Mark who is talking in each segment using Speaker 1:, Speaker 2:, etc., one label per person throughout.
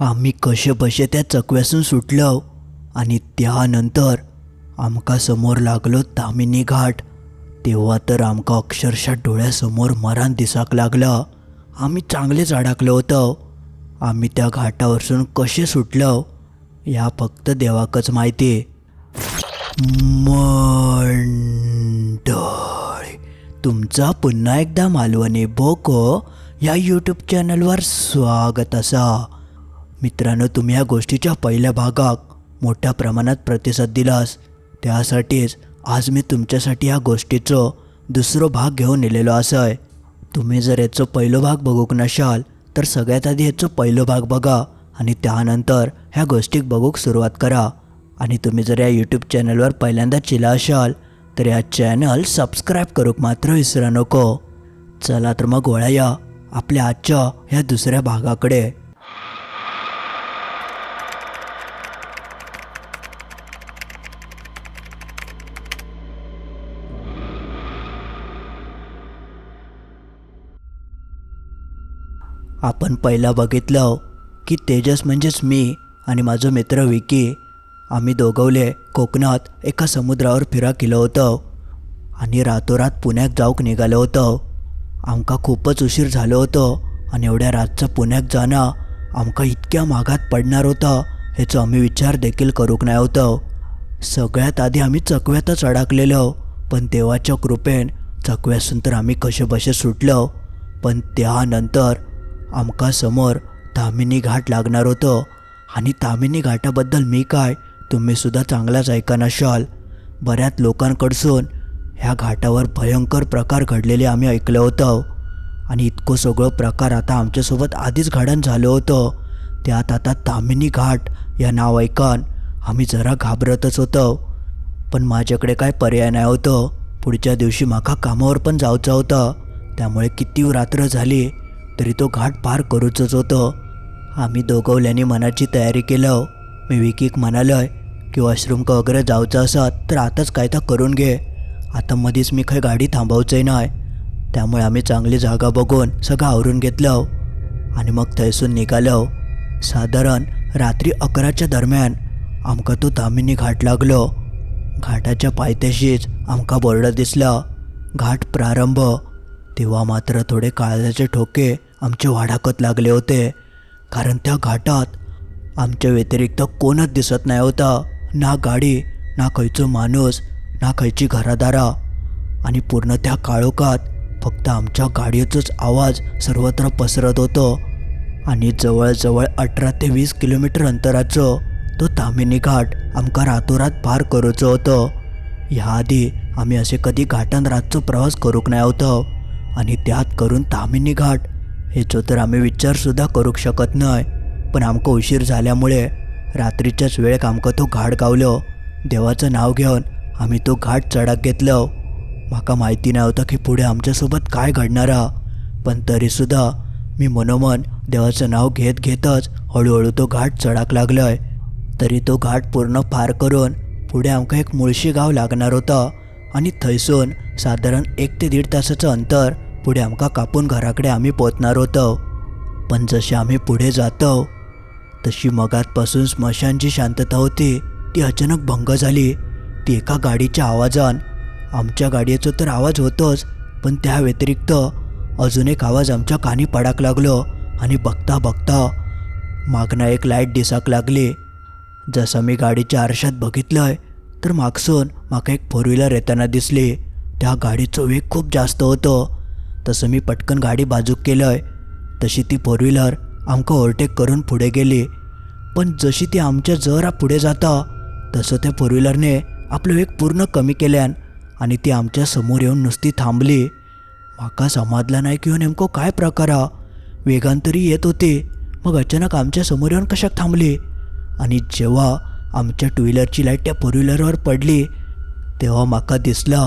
Speaker 1: आम्ही कशे बशे त्या चकव्यासून सुटलो आणि त्यानंतर आमका समोर लागलो तामिनी घाट. तेव्हा तर आमका अक्षरशः डोळ्यासमोर मरण दिसाक लागलं. आम्ही चांगलेच अडकलो होतो. आम्ही त्या घाटावरसून कसे सुटलो या फक्त देवाकच माहिती. मंडळी तुमचा पुन्हा एकदा मालवणी बोको या यूट्यूब चॅनलवर स्वागत असा. मित्रांनो तुम्ही या गोष्टीच्या पहिल्या भागाक मोठ्या प्रमाणात प्रतिसाद दिलास. त्यासाठीच आज मी तुमच्यासाठी ह्या गोष्टीचो दुसरो भाग घेऊन येलेलो असय. तुम्ही जर याचो पहिलो भाग बघूक नशाल तर सगळ्यात आधी याचो पहिलो भाग बघा आणि त्यानंतर ह्या गोष्टीक बघूक सुरुवात करा. आणि तुम्ही जर या यूट्यूब चॅनलवर पहिल्यांदा चिला असाल तर या चॅनल सबस्क्राईब करूक मात्र विसरा नको. चला तर मग वळया आपल्या आजच्या ह्या दुसऱ्या भागाकडे. आपण पहिला बघितलं हो, की तेजस म्हणजेच मी आणि माझा मित्र विकी. आम्ही दोघवले कोकणात एका समुद्रावर फिरा केलं होतं. आणि रातोरात पुण्यात जाऊक निघालं होतं. आमका खूपच उशीर झालं होतं आणि एवढ्या रातचं पुण्यात जाणं आमका इतक्या मागात पडणार होतं ह्याचं आम्ही विचार देखील करूक नाही होतं. सगळ्यात आधी आम्ही चकव्यातच अडकलेलो हो, पण देवाच्या कृपेन चकव्यासून तर आम्ही कसे बसे सुटलो. पण त्यानंतर आमका समोर तामिनी घाट लागणार होतं. आणि तामिनी घाटाबद्दल मी काय? तुम्हीसुद्धा चांगलाच ऐका नशाल बऱ्याच लोकांकडसून ह्या घाटावर भयंकर प्रकार घडलेले आम्ही ऐकलं होतं. आणि इतकं सगळं प्रकार आता आमच्यासोबत आधीच घडण झालं होतं. त्यात आता तामिनी घाट या नाव ऐकून आम्ही जरा घाबरतच होतो. पण माझ्याकडे काय पर्याय नाही होतं. पुढच्या दिवशी माका कामावर पण जायचं होतं. त्यामुळे किती रात्र झाली? तरी तो घाट पार करूचंच होतं. आम्ही दोघवल्याने मनाची तयारी केलं मी विकीक म्हणालोय की वॉशरूम का वगैरे जायचं असत तर आताच काय तर करून घे. आता मध्येच मी काही गाडी थांबवचंही नाही त्यामुळे आम्ही चांगली जागा बघून सगळं आवरून घेतलं आणि मग थैसून निघालो साधारण रात्री अकराच्या दरम्यान आमका तो तामिनी घाट लागलो. घाटाच्या पायथ्याशीच आमका बोर्ड दिसला. घाट प्रारंभ तेव्हा मात्र थोडे काळजाचे ठोके आमचे वाढाकत लागले होते. कारण त्या घाटात आमच्या व्यतिरिक्त कोणच दिसत नाही होता. ना गाडी ना खयचो माणूस ना खयची घरादारा. आणि पूर्ण त्या काळोखात फक्त आमच्या गाडीचाच आवाज सर्वत्र पसरत होतो. आणि जवळजवळ अठरा ते वीस किलोमीटर अंतराचं तो तामिनी घाट आमका रातोरात पार करूचं होतं. ह्याआधी आम्ही असे कधी घाटान रातचो प्रवास करूक नाही होतो. आणि त्यात करून तामिनी घाट हेचो तर आम्ही विचारसुद्धा करूंक शकत नाही. पण आमकां उशीर झाल्यामुळे रात्रीच्याच वेळेक आमकां तो घाट गावलो. देवाचं नाव घेऊन आम्ही तो घाट चढाक घेतलो. म्हाका माहिती नव्हतं की पुढे आमच्यासोबत काय घडणारा. पण तरीसुद्धा मी मनोमन देवाचं नाव घेत घेतच हळूहळू तो घाट चढाक लागलोय. तरी तो घाट पूर्ण पार करून पुढे आमका एक मुळशी गाव लागणार होतं. आणि थंयसून साधारण एक ते दीड तासाचं अंतर पुढे आमका कापून घराकडे आम्ही पोचणार होतो. पण जसे आम्ही पुढे जातो तशी मगातपासून स्मशानची शांतता होती. ती अचानक भंग झाली. ती एका गाडीच्या आवाजान आमच्या गाडीचा तर आवाज होतोच पण त्या व्यतिरिक्त अजून एक आवाज आमच्या कानी पडाक लागलो आणि बघता बघता मागना एक लाइट दिसाक लागली. जसं मी गाडीच्या आरशात बघितलंय तर मागसून माका एक फोर व्हीलर येताना दिसली. त्या गाडीचं वेग खूप जास्त होतं. तसं मी पटकन गाडी बाजूक केलंय. तशी ती फोर व्हीलर आमकां ओव्हरटेक करून पुढे गेली. पण जशी ती आमच्या जरा पुढे जाता तसं त्या फोर व्हीलरने आपलं वेग पूर्ण कमी केल्यान आणि ती आमच्यासमोर येऊन नुसती थांबली. माका समजला नाही की हो नेमकं काय प्रकार. हा वेगान तरी येत होते मग अचानक आमच्यासमोर येऊन कशाक थांबली? आणि जेव्हा आमच्या टू व्हीलरची लाइट त्या फोर व्हीलरवर पडली तेव्हा माका दिसला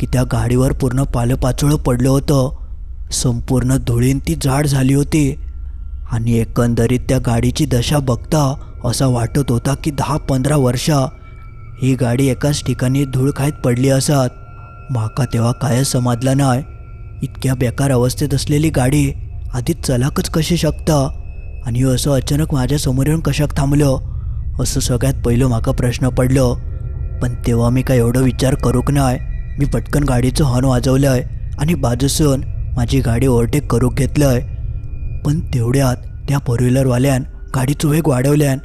Speaker 1: की त्या गाडीवर पूर्ण पालपाचोळं पडलं होतं. संपूर्ण धुळीन ती जाड झाली होती. आणि एकंदरीत त्या गाडीची दशा बघता असा वाटत होता की दहा पंधरा वर्षा ही गाडी एकाच ठिकाणी धूळ खायत पडली असत. माका तेव्हा कायच समजला नाही इतक्या बेकार अवस्थेत असलेली गाडी आधी चलाकच कशी शकता? आणि ह्यो असं अचानक माझ्यासमोर येऊन कशाक थांबलो? असं सगळ्यात पहिलं म्हाका प्रश्न पडलो. पण तेव्हा मी काय एवढं विचार करूक नाय. मी पटकन गाडीचं हॉर्न वाजवलं आहे आणि बाजूसून माझी गाडी ओव्हरटेक करून घेतलं आहे. पण तेवढ्यात त्या फोर व्हीलरवाल्यान गाडीचो वेग वाडवल्यान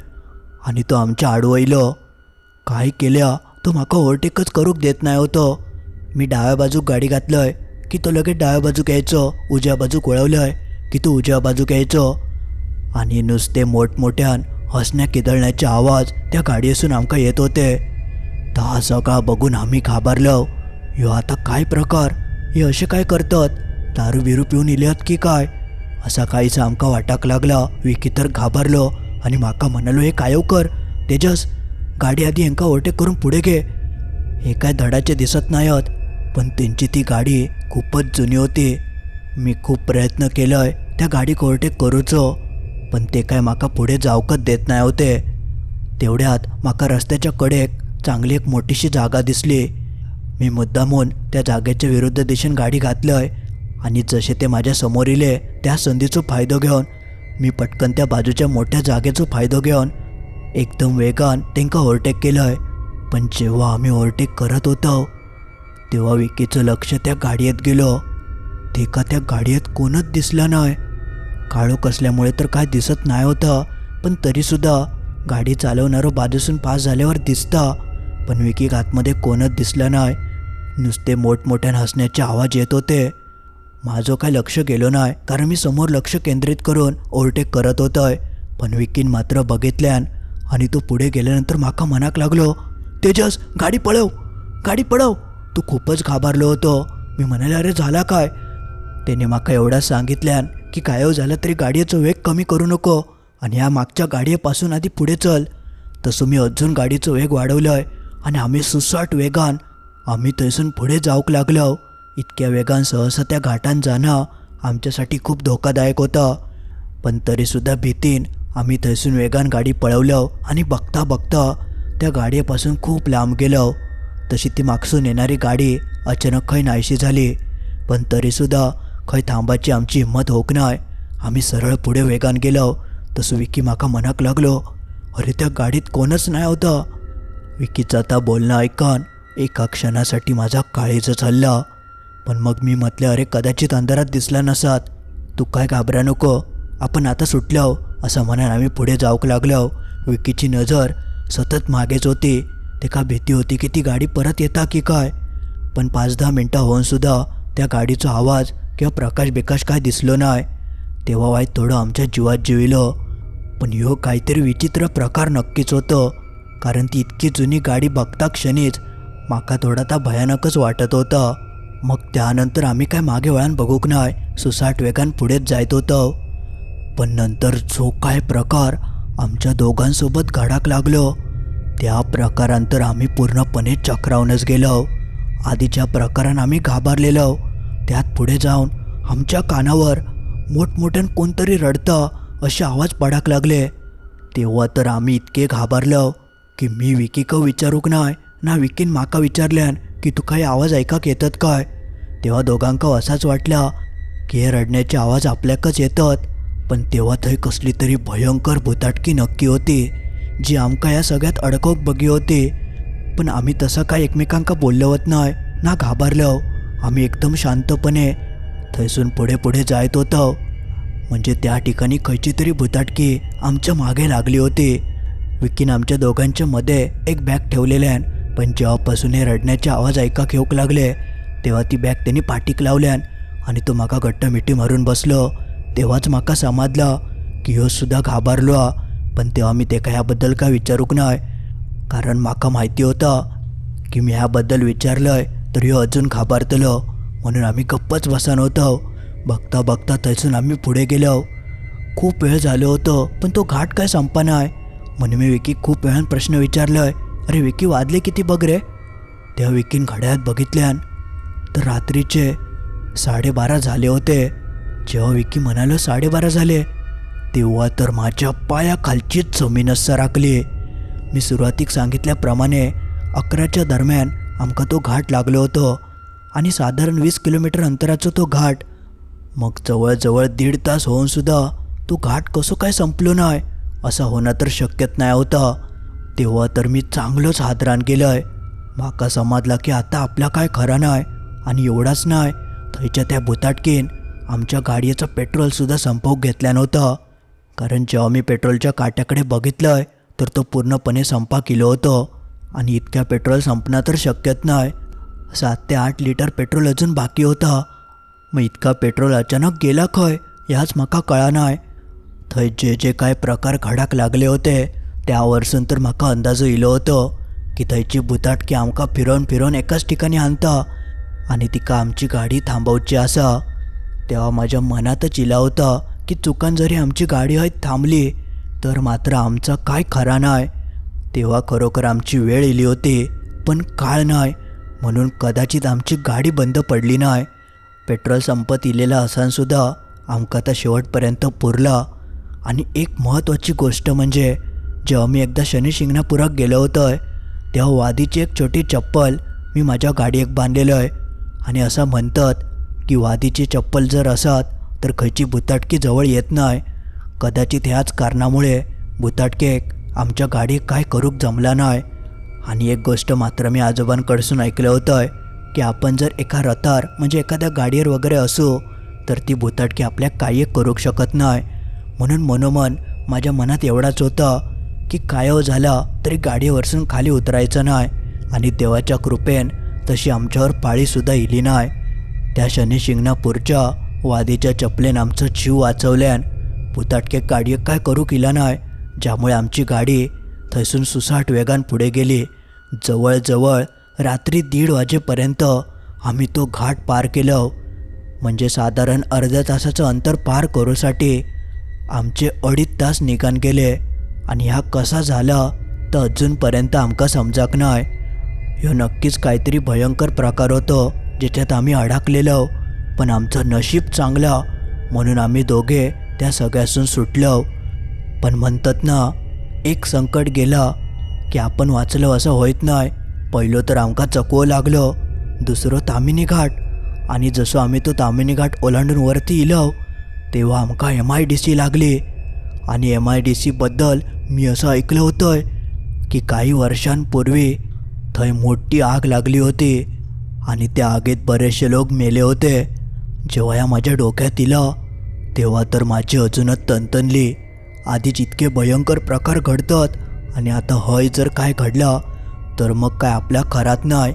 Speaker 1: आणि तो आमच्या आडवयलो. काय केल्या तो म्हाका ओव्हरटेकच करूक देत नाही होतो. मी डाव्या बाजूक गाडी घातलंय की तो लगेच डाव्या बाजूक यायचो उजव्या बाजूक वळवलं आहे की तो उजव्या बाजूक यायचो. आणि नुसते मोठमोठ्यान हसण्या किदळण्याचे आवाज त्या गाडयेसून आमकां येत होते. ता सगळा बघून आम्ही घाबरलो. ह्यो आता काय प्रकार? हे असे काय करतात? दारू बिरू पिऊन इल्यात की काय? असा काहीसा आमका वाटाक लागला. विकी तर घाबरलो. आणि म्हाका म्हणालो हे कायव हो कर? तेजस गाडी आधी हेंका ओटे करून पुढे घे. हे काय धडाचे दिसत नाहीत पण त्यांची ती गाडी खूपच जुनी होती. मी खूप प्रयत्न केलाय त्या गाडीक ओव्हरटेक करूचो पण ते काय म्हाका पुढे जावकच देत नाही होते. तेवढ्यात म्हाका रस्त्याच्या कडेक चांगली एक मोठीशी जागा दिसली. मी मुद्दामून त्या जागेच्या विरुद्ध दिशेन गाडी घातलंय. आणि जसे ते माझ्यासमोर इले त्या संधीचो फायदो घेऊन मी पटकन त्या बाजूच्या मोठ्या जागेचो फायदो घेऊन एकदम वेगान तेंका ओव्हरटेक केलंय. पण जेव्हा आम्ही ओव्हरटेक करत होतो तेव्हा विकीचं लक्ष त्या गाडीत गेलो. तेका त्या गाडीत कोणच दिसलं नाही. काळोख असल्यामुळे तर काय दिसत नाही होतं पण तरीसुद्धा गाडी चालवणारं बाजूसून पास झाल्यावर दिसता. पण विकी आतमध्ये कोणच दिसलं नाही. नुसते मोठमोठ्यान हसण्याचे आवाज येत होते. माझं काय लक्ष गेलो नाही कारण मी समोर लक्ष केंद्रित करून ओव्हरटेक करत होतोय. पण विकीन मात्र बघितल्यान आणि तो पुढे गेल्यानंतर माका मनाक लागलो तेजस गाडी पळव गाडी पळव. तू खूपच घाबरलो होतो. मी म्हणाले अरे झाला काय? त्याने माका एवढा सांगितल्यान की काय झालं तरी गाडीचं वेग कमी करू नको आणि ह्या मागच्या गाडीपासून आधी पुढे चल. तसं मी अजून गाडीचं वेग वाढवलं आहे आणि आम्ही सुसाट वेगान आम्ही थंयसून पुढे जाऊक लागलो. इतक्या वेगान सहसा त्या घाटान जाणं आमच्यासाठी खूप धोकादायक होतं. पण तरीसुद्धा भीतीन आम्ही थंयसून वेगान गाडी पळवलं आणि बघता बघता त्या गाडीपासून खूप लांब गेलो. तशी ती मागसून येणारी गाडी अचानक खंय नाहीशी झाली. पण तरीसुद्धा खंय थांबाची आमची हिंमत होक नाय. आम्ही सरळ पुढे वेगान गेलो. तसं विकी म्हाका मनाक लागलो अरे त्या गाडीत कोणच नाही होतं? विकीचं आता बोलणं ऐकन एका क्षणासाठी माझा काळीचं चालला. पण मग मी म्हटलं अरे कदाचित अंधारात दिसला नसात. तू काय घाबरा नको. आपण आता सुटलो असं म्हणून आम्ही पुढे जाऊक लागलो. विकीची नजर सतत मागेच होती. ते का भीती होती की ती गाडी परत येता की काय? पण पाच दहा मिनटं होऊनसुद्धा त्या गाडीचा आवाज किंवा प्रकाश बिकाश काय दिसलो नाही. तेव्हा वाईट थोडं आमच्या जीवात जिविलं. पण ह्यो काहीतरी विचित्र प्रकार नक्कीच होतं. कारण ती इतकी जुनी गाडी बघता क्षणीच माका थोडा ता भयानकच वाटत होतं. मग त्यानंतर आम्ही काय मागे वळण बघूक नाय सुसाट वेगान पुढेच जायत होतो. पण नंतर जो काय प्रकार आमच्या दोघांसोबत घडाक लागलो त्या प्रकारांतर आम्ही पूर्णपणे चक्रावूनच गेलो. आधीच्या प्रकारान आम्ही घाबरलेलो. त्यात पुढे जाऊन आमच्या कानावर मोठमोठ्यान कोणतरी रडतं असे आवाज पडाक लागले. तेव्हा तर आम्ही इतके घाबरलो की मी विकीक विचारूक नाय ना विकीन माका विचारल्यान की तू काही आवाज ऐकाक येतात काय? तेव्हा दोघांका असाच वाटला की हे रडण्याचे आवाज आपल्याकच येतात पण तेव्हा थंय कसली तरी भयंकर भुताटकी नक्की होती जी आमका या सगळ्यात अडकवूक बगी होती. पण आम्ही तसं काय एकमेकांका होत नाही ना घाबरलो आम्ही एकदम शांतपणे थंयसून पुढे पुढे जायत होतो. म्हणजे त्या ठिकाणी खयची तरी भुताटकी आमच्या मागे लागली होती. विकीन आमच्या दोघांच्या मध्ये एक बॅग ठेवलेल्यान पण जेव्हापासून हे रडण्याचे आवाज ऐकाक येऊक लागले तेव्हा ती बॅग त्यांनी पाठीक लावल्यान आणि तो माका घट्ट मिठी मारून बसलो. तेव्हाच माका समजला की ह्यो सुद्धा घाबरलो पण तेव्हा मी तेका ह्याबद्दल काय विचारूक नाय. कारण माका माहिती होतं की मी ह्याबद्दल विचारलंय तर ह्यो अजून घाबरतलो. म्हणून आम्ही गप्पच बसान होतो. बघता बघता थंयसून आम्ही पुढे गेलो. खूप वेळ झालो होतो पण तो घाट काय संपा नाय म्हणून मी विकी खूप वेळान प्रश्न विचारलोय अरे विकी वाजले किती बघ रे. तेव्हा विकीन घड्यात बघितल्यान तर रात्रीचे साडेबारा झाले होते. जेव्हा विकी म्हणालो साडेबारा झाले तेव्हा तर माझ्या पायाखालचीच जमीनच सराकली मी सुरुवातीक सांगितल्याप्रमाणे अकराच्या दरम्यान आमका तो घाट लागलो होतो आणि साधारण वीस किलोमीटर अंतराचा तो घाट. मग जवळजवळ दीड तास होऊन सुद्धा तो घाट कसं काय संपलो नाही असं होणं तर शक्यच नाही होतं. तेव्हा तर मी चांगलंच हादरान आहे माका समजला की आता आपला काय खरा नाही आणि एवढाच नाही थंयच्या त्या भुताटकेन आमच्या गाडीचं पेट्रोलसुद्धा संपवूक घेतल्या नव्हतं. कारण जेव्हा मी पेट्रोलच्या काट्याकडे बघितलंय तर तो पूर्णपणे संपा केलं होतो. आणि इतक्या पेट्रोल संपणं तर शक्यच नाही सात ते आठ लिटर पेट्रोल अजून बाकी होतं. मग इतका पेट्रोल अचानक गेला खंय ह्याच म्हाका कळा नाही थंय जे जे काय प्रकार घडाक लागले होते त्या वरसून तर म्हाका अंदाज येयलो होतो की थंयची भुताटकी आमकां फिरोवन फिरोवन एकाच ठिकाणी आणता आनी तिका आमची गाडी थांबवची आसा. तेव्हा माझ्या मनातच इला होता की चुकान जरी आमची गाडी हय थांबली तर मात्र आमचा काय खरा नाही तेव्हा खरोखर आमची वेळ इली होती पण काळ नाही म्हणून कदाचित आमची गाडी बंद पडली नाही पेट्रोल संपत इलेला असानसुद्धा आमकां आता शेवटपर्यंत पुरला. आणि एक महत्त्वाची गोष्ट म्हणजे जेव्हा मी एकदा शनी शिंगणापुरात गेलो होतो तेव्हा वादीची एक छोटी चप्पल मी माझ्या गाडयेक बांधलेलं आहे आणि असं म्हणतात की वादीची चप्पल जर असत तर खंयची भुताटकी जवळ येत नाही. कदाचित ह्याच कारणामुळे भुताटकेक आमच्या गाडीत काय करूक जमला नाही. आणि एक गोष्ट मात्र मी आजोबांकडसून ऐकलं होतं की आपण जर एका रथार म्हणजे एखाद्या गाडीवर वगैरे असू तर ती भुताटकी आपल्या काही करूक शकत नाही. म्हणून मनोमन माझ्या मनात एवढाच होता की काय झाला तरी गाडीवरसून खाली उतरायचं नाही आणि देवाच्या कृपेन तशी आमच्यावर पाळीसुद्धा इली नाही त्या शनी शिंगणापूरच्या वादीच्या चपलेन आमचं जीव वाचवल्यान पुताटके गाडयेक काय करू केला नाही ज्यामुळे आमची गाडी थंयसून सुसाट वेगान पुढे गेली. जवळजवळ रात्री दीड वाजेपर्यंत आम्ही तो घाट पार केलो म्हणजे साधारण अर्ध्या तासाचं अंतर पार करूसाठी आमचे अडीच तास निघान गेले. आणि ह्या कसा झाला तर अजूनपर्यंत आमकां समजाक नाही. ह्यो नक्कीच काहीतरी भयंकर प्रकार होतो ज्याच्यात आम्ही अडकलेलो. पण आमचं नशीब चांगलं म्हणून आम्ही दोघे त्या सगळ्यासून सुटलो. पण म्हणतात ना एक संकट गेला की आपण वाचलो असं होत नाही. पहिलं तर आमकां चकवो लागलो दुसरो तामिनी घाट. आणि जसो आम्ही तो तामिनी घाट ओलांडून वरती इलो तेव्हा आमकां एम आय डी सी लागली. आणि एम आय डी सीबद्दल मी असं ऐकलं होतं की काही वर्षांपूर्वी थंय मोठी आग लागली होती आणि त्या आगीत बरेचसे लोक मेले होते. जेव्हा या माझ्या डोक्यात इलं तेव्हा तर माझी अजूनच तणतणली आधीच इतके भयंकर प्रकार घडतात आणि आता हय जर काय घडलं तर मग काय आपल्या खरात नाही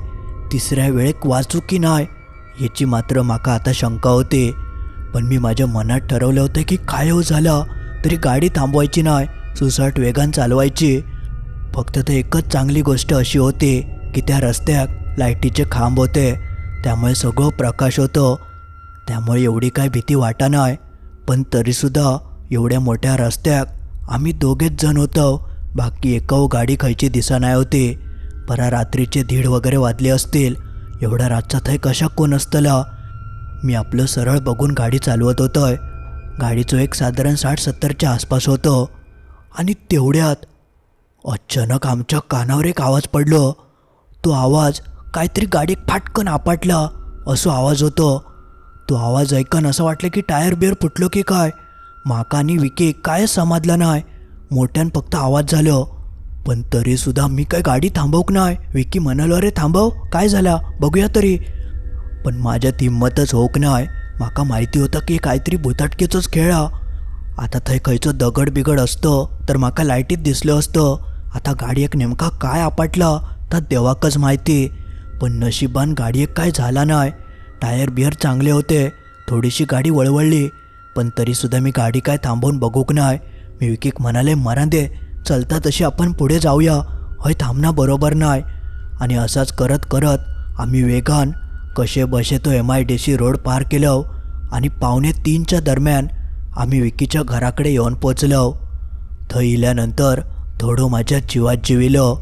Speaker 1: तिसऱ्या वेळेक वाचू की नाही याची मात्र माका आता शंका होती. पण मी माझ्या मनात ठरवलं होतं की काय हो झालं तरी गाडी थांबवायची नाही. सुसाट वेगान चालवायची. फक्त ते एकच चांगली गोष्ट अशी होती की त्या रस्त्यात लाईटीचे खांब होते. त्यामुळे सगळं प्रकाश होतो. त्यामुळे एवढी काय भीती वाटा नाही. पण तरीसुद्धा एवढ्या मोठ्या रस्त्यात आम्ही दोघेच जण होतो. बाकी एकाव गाडी खायची दिसा नाही होती. परा रात्रीचे दीड वगैरे वाजले असतील. एवढ्या रातचा थंय कशा कोण असतला? मी आपलं सरळ बघून गाडी चालवत होतोय. गाडीचं एक साधारण साठ सत्तरच्या आसपास होतं. आणि तेवढ्यात अचानक आमच्या कानावर एक आवाज पडलो. तो आवाज काहीतरी गाडी फाटकन आपटला असो आवाज होतो. तो आवाज ऐकन असं वाटलं की टायर बिअर फुटलो की काय? माका आणि विके काय समाजला नाही. मोठ्यान फक्त आवाज झालो. पण तरीसुद्धा मी काय गाडी थांबवक नाही. विकी म्हणालो अरे थांबव काय झाला? बघूया तरी. पण माझ्यात हिंमतच होक नाही. माका माहिती होतं की काहीतरी भुताटकेचोच खेळा आता थंय खंयचो दगड बिगड असतो तर म्हाका लायटीत दिसलो असतो. आता गाडयेक नेमका काय आपटला तर देवाकच माहिती. पण नशिबान गाडयेक काय झाला नाही टायर बियर चांगले होते थोडीशी गाडी वळवळली पण तरीसुद्धा मी गाडी काय थांबवून बघूक नाही मी विकीक म्हणाले मरा दे चलता तशी आपण पुढे जाऊया. हय थांबना बरोबर नाही आणि असाच करत करत आम्ही वेगान कसे बसे तो M I D C road पार केलो आणि पावणे तीनच्या दरम्यान आम्ही विकीच्या घराकडे येऊन पोचलो. थंय इल्यानंतर थोडं माझ्या जिवात जिविलो.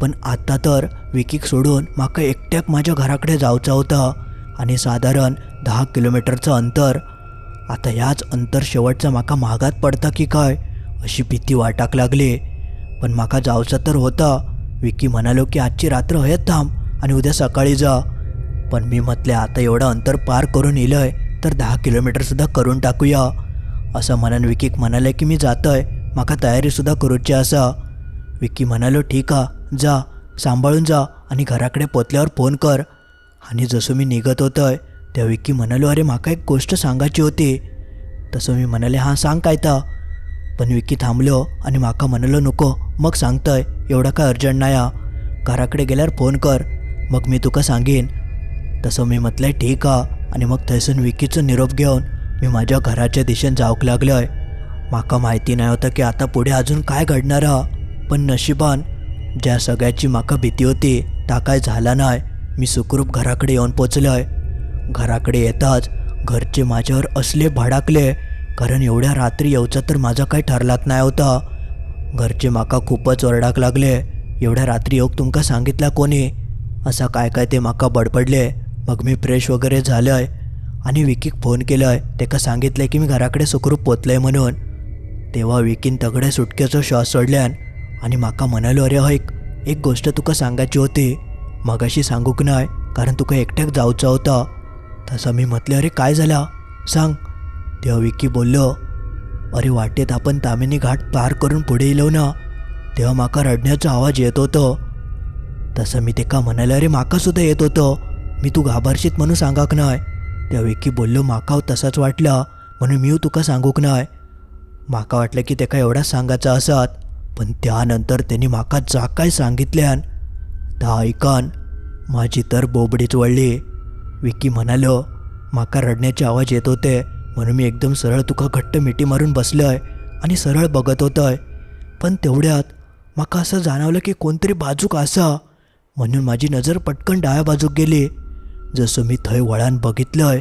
Speaker 1: पण आत्ता तर विकीक सोडून म्हाका एकट्याक माझ्या घराकडे जावचा होता आणि साधारण दहा किलोमीटरचं अंतर. आता ह्याच अंतर शेवटचा म्हाका महागात पडता की काय अशी भीती वाटाक लागली. पण म्हाका जावचा तर होता. विकी म्हणालो की आजची रात्र हयत थांब आणि उद्या सकाळी जा. पण मी म्हटले आता एवढं अंतर पार करून इलंय तर दहा किलोमीटरसुद्धा करून टाकूया. असं म्हणून विकीक म्हणाले की मी जातोय. म्हाका तयारीसुद्धा करूची आसा. विकी म्हणालो ठीक आ जा सांभाळून जा आणि घराकडे पोचल्यावर फोन कर. आणि जसं मी निघत होतोय त्या विकी म्हणालो अरे म्हाका एक गोष्ट सांगायची होती. तसं मी म्हणाले हां सांग काय तर पण विकी थांबलो आणि म्हाका म्हणालो नको मग सांगतोय एवढा काय अर्जंट नाही हा घराकडे गेल्यावर फोन कर मग मी तुका सांगेन. तसं मी म्हटलंय ठीक आ. आणि मग थंयसून विकीचं निरोप घेऊन मी माझ्या घराच्या दिशेन जावक लागलोय. म्हाका माहिती नाही होतं की आता पुढे अजून काय घडणार हा. पण नशिबान ज्या सगळ्याची माका भीती होती ता काय झाला नाही. मी सुखरूप घराकडे येऊन पोचलोय. घराकडे येताच घरचे माझ्यावर असले भडाकले. कारण एवढ्या रात्री येऊचा तर माझा काही ठरलात नाही होता. घरचे म्हाका खूपच ओरडाक लागले. एवढ्या रात्री येऊक तुमका सांगितला कोणी? असा काय काय ते माका बडबडले. मग मी फ्रेश वगैरे झालंय. आणि विकीक फोन केलोय. तेका सांगितलंय की मी घराकडे सुखरूप पोचलोय म्हणून. तेव्हा विकीन तगडे सुटकेचो श्वास सोडल्यान आणि म्हाका म्हणालो अरे हय एक गोष्ट तुका सांगायची होती. मगाशी सांगूक नाय कारण तुका एकट्याक जावचा होता. तसं मी म्हटलं अरे काय झाला? सांग. तेव्हा विकी बोललो अरे वाटेत आपण तामिनी घाट पार करून पुढे येलो ना तेव्हा म्हाका रडण्याचा आवाज येत होतो. तसं मी तेका म्हणाले अरे म्हाका सुद्धा येत होतं. मी तू घाबरशीत म्हणून सांगाक नाय. त्या विकी बोललो माका तसाच वाटला म्हणून मी तुका सांगूक नाय. म्हाका वाटलं की तेका एवढाच सांगायचा असत पण त्यानंतर त्यांनी म्हाका जा काय सांगितल्यान ता ऐकान माझी तर बोबडीच वळली. विकी म्हणालो माका रडण्याचे आवाज येत होते म्हणून मी एकदम सरळ तुका घट्ट मिठी मारून बसलोय आणि सरळ बघत होतोय. पण तेवढ्यात म्हाका असं जाणवलं की कोणतरी बाजूक असा म्हणून माझी नजर पटकन डाव्या बाजूक गेली. जसं मी थंय वळान बघितलंय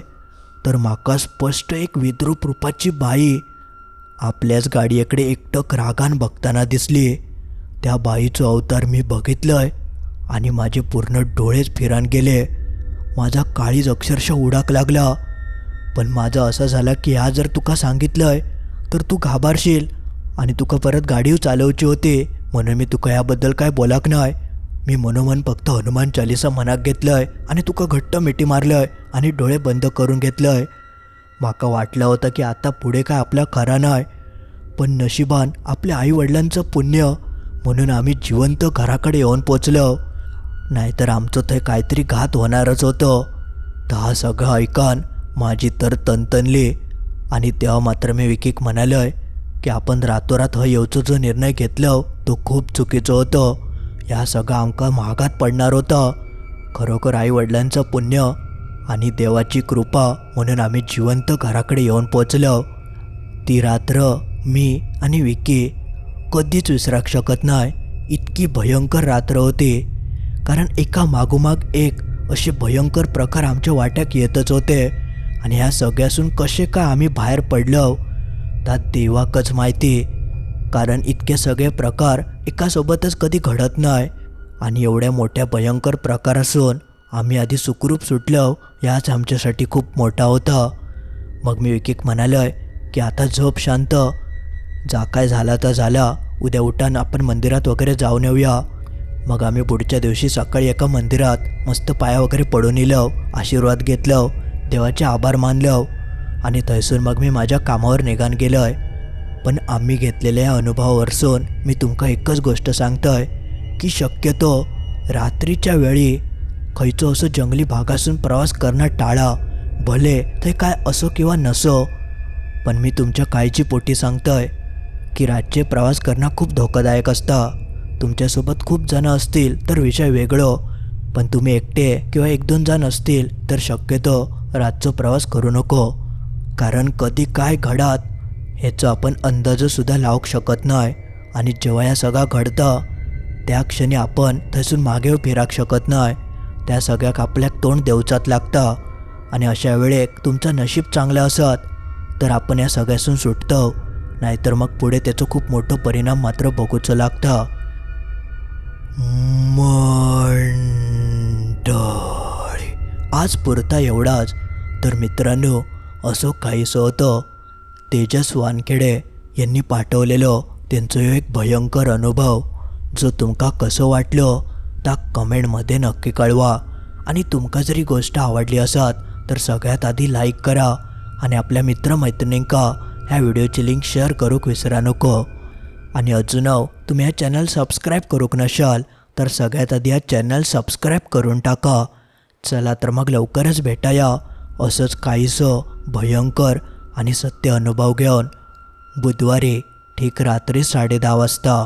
Speaker 1: तर म्हाका स्पष्ट एक विद्रूप रूपाची बाई आपल्याच गाडयेकडे एकटक रागान बघताना दिसली. त्या बाईचो अवतार मी बघितलंय आणि माझे पूर्ण डोळेच फिरान गेले. माझा काळीज अक्षरशः उडाक लागला. पण माझं असं झालं की ह्या जर तुका सांगितलंय तर तू घाबरशील आणि तुका परत गाडीव चालवची होती म्हणून मी तुका याबद्दल काय बोलाक नाही मी मनोमन फक्त हनुमान चालिसा मनाक घेतलंय आणि तुका घट्ट मिठी मारलंय आणि डोळे बंद करून घेतलंय. माका वाटलं होतं की आता पुढे काय आपला खरा नाही पण नशिबान आपल्या आईवडिलांचं पुण्य म्हणून आम्ही जिवंत घराकडे येऊन पोचलो. नाहीतर आमचं थंय काहीतरी घात होणारच होतं. तर हा सगळं ऐकान माझी तर तनतनली आणि तेव्हा मात्र मी विकीक म्हणालोय की आपण रातोरात ह येवचो जो निर्णय घेतलं तो खूप चुकीचं होतं. ह्या सगळं आमकां महागात पडणार होतं. खरोखर आई वडिलांचं पुण्य आणि देवाची कृपा म्हणून आम्ही जिवंत घराकडे येऊन पोचलो. ती रात्र मी आणि विकी कधीच विसराक शकत नाही. इतकी भयंकर रात्र होती. कारण एका मागोमाग एक असे भयंकर प्रकार आमच्या वाट्याक येतच होते. आणि ह्या सगळ्यासून कसे काय आम्ही बाहेर पडलो? त्यात देवाकच माहिती. कारण इतके सगळे प्रकार एकासोबतच कधी घडत नाही. आणि एवढ्या मोठ्या भयंकर प्रकार असून आम्ही आधी सुखरूप सुटलो याच आमच्यासाठी खूप मोठा होता. मग मी एक एक म्हणालोय की आता झोप शांत. जा काय झाला तर झाला उद्या उठान आपण मंदिरात वगैरे जाऊन येऊया. मग आम्ही पुढच्या दिवशी सकाळी एका मंदिरात मस्त पाया वगैरे पडून येलो आशीर्वाद घेतलं देवाचे आभार मानलो. आणि थैसून मग मी माझ्या कामावर निघान आहे पण आम्ही घेतलेल्या या अनुभवावरसून मी तुमका एकच गोष्ट सांगतोय की शक्यतो रात्रीच्या वेळी खंयचो असो जंगली भागासून प्रवास करणं टाळा भले थंय काय असो किंवा नसो पण मी तुमच्या काळजी पोटी सांगतोय की रातचे प्रवास करणं खूप धोकादायक असता. तुमच्यासोबत खूप जण असतील तर विषय वेगळो पण तुम्ही एकटे किंवा एक दोन जण असतील तर शक्यतो रातचो प्रवास करू नको कारण कधी काय घडात ह्याचं आपण अंदाजसुद्धा लावू शकत नाही. आणि जेव्हा या सगळं घडतं त्या क्षणी आपण थंयसून मागे फिराक शकत नाही. त्या सगळ्याक आपल्याक तोंड देवचात लागता. आणि अशा वेळेक तुमचं नशीब चांगलं असत तर आपण या सगळ्यासून सुटतो. नाहीतर मग पुढे त्याचं खूप मोठं परिणाम मात्र बघूचं लागतं. मंडळी आज पुरता एवढाच. तर मित्रांनो असं काहीसं होतं. तेजस वानखेडे यांनी पाठवलेलं ह्यो एक भयंकर अनुभव. जो तुमका कसो वाटलो ता कमेंटमध्ये नक्की कळवा. आणि तुमका जरी गोष्ट आवडली असत तर सगळ्यात आधी लाईक करा. आणि आपल्या मित्रमैत्रिणींका ह्या व्हिडिओची लिंक शेअर करूक विसरा नको. आणि अजून तुम्ही हा चॅनल सबस्क्राईब करूक नशाल तर सगळ्यात आधी हा चॅनल सबस्क्राईब करून टाका. चला तर मग लवकरच भेटाया. असंच काहीसं भयंकर आणि सत्य अनुभव घेऊन बुधवारी ठीक रात्री साडे दहा वाजता